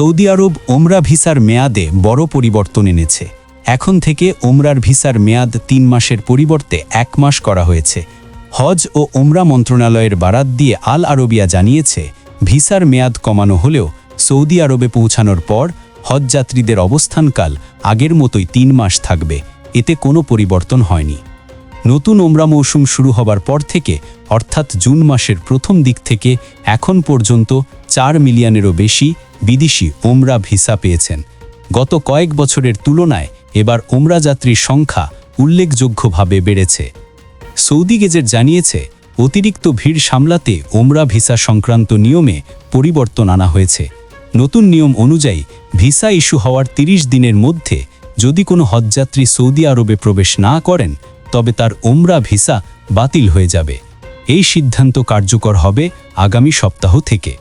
Saudi আরব ওমরা ভিসার মেয়াদে বড় পরিবর্তন এনেছে। এখন থেকে ওমরার ভিসার মেয়াদ তিন মাসের পরিবর্তে এক মাস করা হয়েছে। হজ ও ওমরা মন্ত্রণালয়ের বারাত দিয়ে আল আরবিয়া জানিয়েছে, ভিসার মেয়াদ কমানো হলেও সৌদি আরবে পৌঁছানোর পর হজযাত্রীদের অবস্থানকাল আগের মতোই তিন মাস থাকবে। এতে কোনো পরিবর্তন হয়নি। নতুন ওমরা মৌসুম শুরু হবার পর থেকে, অর্থাৎ জুন মাসের প্রথম দিক থেকে এখন পর্যন্ত চার মিলিয়নেরও বেশি বিদেশি ওমরা ভিসা পেয়েছেন। গত কয়েক বছরের তুলনায় এবার ওমরা যাত্রীর সংখ্যা উল্লেখযোগ্যভাবে বেড়েছে। সৌদি গেজেট জানিয়েছে, অতিরিক্ত ভিড় সামলাতে ওমরা ভিসা সংক্রান্ত নিয়মে পরিবর্তন আনা হয়েছে। নতুন নিয়ম অনুযায়ী, ভিসা ইস্যু হওয়ার ৩০ দিনের মধ্যে যদি কোনো হজযাত্রী সৌদি আরবে প্রবেশ না করেন, তবে তার ওমরা ভিসা বাতিল হয়ে যাবে। এই সিদ্ধান্ত কার্যকর হবে আগামী সপ্তাহ থেকে।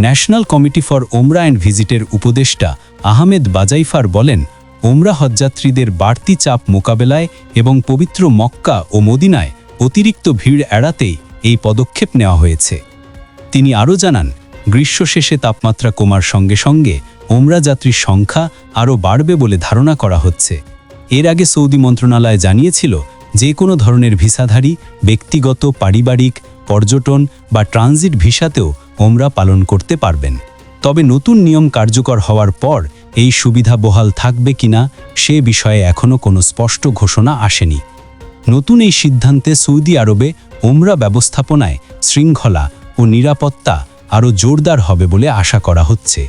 National committee for Umrah and ভিজিটের উপদেষ্টা আহমেদ বাজাইফার বলেন ওমরা হজযাত্রীদের বাড়তি চাপ মোকাবেলায় এবং পবিত্র মক্কা ও মদিনায় অতিরিক্ত ভিড় এড়াতেই এই পদক্ষেপ নেওয়া হয়েছে। তিনি আরও জানান গ্রীষ্ম শেষে তাপমাত্রা কমার সঙ্গে সঙ্গে ওমরা যাত্রীর সংখ্যা আরও বাড়বে বলে ধারণা করা হচ্ছে। এর আগে সৌদি মন্ত্রণালয় জানিয়েছিল, যে কোনো ধরনের ভিসাধারী ব্যক্তিগত, পারিবারিক, পর্যটন বা ট্রানজিট ভিসাতেও ওমরা পালন করতে পারবেন। তবে নতুন নিয়ম কার্যকর হওয়ার পর এই সুবিধা বহাল থাকবে কিনা সে বিষয়ে এখনও কোনো স্পষ্ট ঘোষণা আসেনি। নতুন এই সিদ্ধান্তে সৌদি আরবে ওমরা ব্যবস্থাপনায় শৃঙ্খলা ও নিরাপত্তা আরও জোরদার হবে বলে আশা করা হচ্ছে।